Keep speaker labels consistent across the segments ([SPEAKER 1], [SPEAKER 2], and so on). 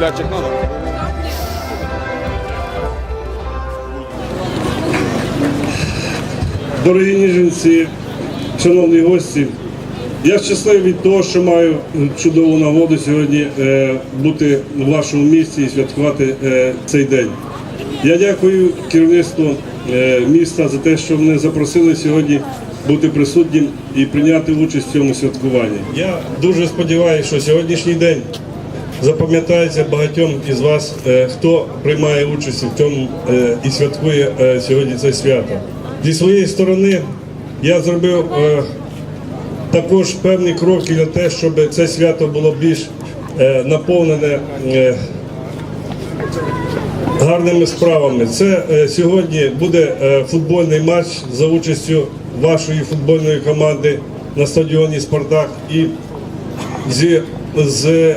[SPEAKER 1] Плячик надо?
[SPEAKER 2] Дорогі ніженці, шановні гості, я щасливий від того, що маю чудову нагоду сьогодні е, бути в вашому місті і святкувати е, цей день. Я дякую керівництву е, міста за те, що мене запросили сьогодні бути присутнім і прийняти участь в цьому святкуванні. Я дуже сподіваюся, що сьогоднішній день запам'ятається багатьом із вас, е, хто приймає участь в цьому е, і святкує е, сьогодні це свято. Зі своєї сторони я зробив також певні кроки для те, щоб це свято було більш наповнене гарними справами. Це сьогодні буде футбольний матч за участю вашої футбольної команди на стадіоні Спартак і зі, з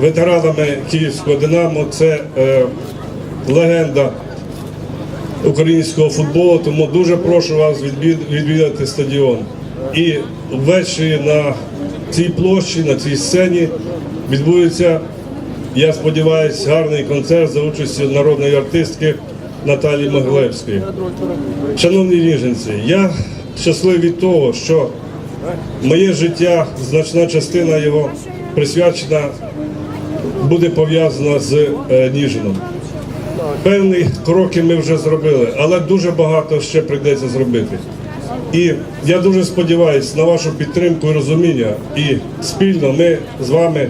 [SPEAKER 2] ветеранами Київського Динамо. Це е, легенда українського футболу, тому дуже прошу вас відвідати стадіон. І ввечері на цій площі, на цій сцені відбудеться, я сподіваюся, гарний концерт за участю народної артистки Наталії Могилевської. Шановні ніженці, я щасливий від того, що моє життя, значна частина його присвячена буде пов'язана з е, Ніжином. Певні кроки ми вже зробили, але дуже багато ще прийдеться зробити. І я дуже сподіваюся на вашу підтримку і розуміння, і спільно ми з вами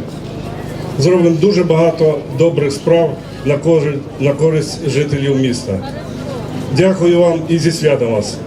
[SPEAKER 2] зробимо дуже багато добрих справ на кожен на користь жителів міста. Дякую вам і зі святом вас.